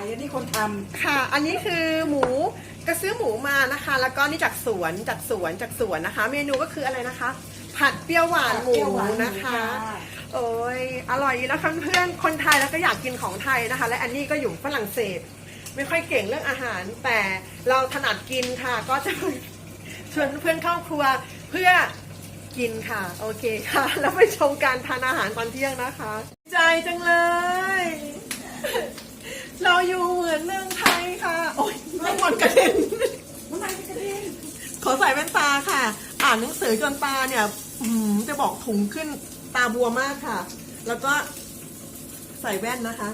ายอันนี้คนทค่ะ อันนี้คือหมูกระซื้อหมูมานะคะ แล้วก็นี่จากสวนจากสวนจากสวนนะคะ เมนูก็คืออะไรนะคะ ผัดเปรี้ยวหวานหมูนะคะ โอ้ยอร่อยดีแล้วเพื่อนๆคนไทยแล้วก็อยากกินของไทยนะคะ และอันนี้ก็อยู่ฝรั่งเศส ไม่ค่อยเก่งเรื่องอาหาร แต่เราถนัดกินค่ะ ก็จะชวนเพื่อนเข้าครัวเพื่อกินค่ะ โอเคค่ะ แล้วไปชมการทานอาหารตอนเที่ยงนะคะ ใจจังเลย เราอยู่เหมือนเมืองไทยค่ะ โอ้ยน้ำ มันกระเด็นำน้ำมันกระเด็นขอใส่แว่นตาค่ะ อ่านหนังสือจนตาเนี่ยอื้อหือจะบอกถุงขึ้นตาบวมมากค่ะ แล้วก็ใส่แว่นนะคะ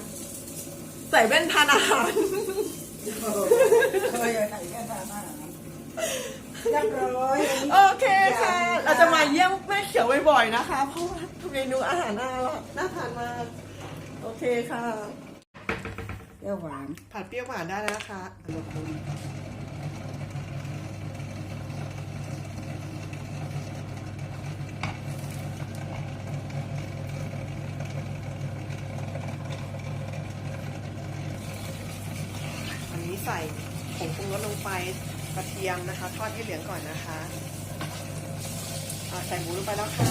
ใส่แว่นทานอาหารเคยใส่แค่ทานอาหารเรียบร้อยโอเคค่ะ เราจะมาเยี่ยมแม่เขียวบ่อยๆนะคะ เพราะว่าเมนูอาหารน่ารักน่าทานมาก โอเคค่ะเป รี้ยวหวาน ผัดเปรี้ยวหวานได้แล้วนะคะอันนี้ใส่ผงปรุงรสลงไปกระเทียมนะคะ ทอดให้เหลืองก่อนนะคะใส่หมูลงไปแล้วค่ะ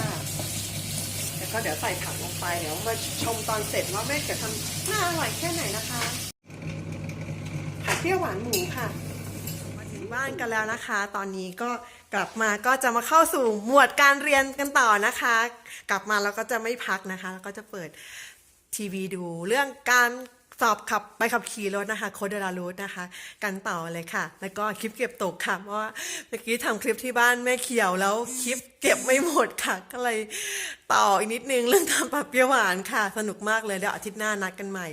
แล้วก็เดี๋ยวใส่ผักลงไป เดี๋ยวมาชมตอนเสร็จว่าแม่จะทำน่าอร่อยแค่ไหนนะคะ รี้ยวหวานหมูค่ะ มาถึงบ้านกันแล้วนะคะ ตอนนี้ก็กลับมาก็จะมาเข้าสู่หมวดการเรียนกันต่อนะคะ กลับมาเราก็จะไม่พักนะคะ แล้วก็จะเปิดทีวีดูเรื่องการ สอบขับไปขับขี่รถนะคะโคดเดลารูทนะคะ กันต่อเลยค่ะ แล้วก็คลิปเก็บตกค่ะเพราะว่าเมื่อกี้ทำคลิปที่บ้านแม่เขียวแล้วคลิปเก็บไม่หมดค่ะ ก็เลยต่ออีกนิดนึงเรื่องทำปลาเปี้ยวหวานค่ะ สนุกมากเลยเดี๋ยวอาทิตย์หน้านัดกันใหม่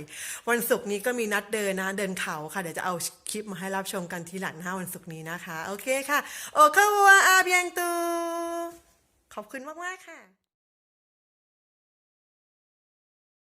วันศุกร์นี้ก็มีนัดเดินนะเดินเขาค่ะเดี๋ยวจะเอาคลิปมาให้รับชมกันทีหลังนะคะวันศุกร์นี้นะคะ โอเคค่ะ โอเควัวอาเบียงตูขอบคุณมากๆค่ะ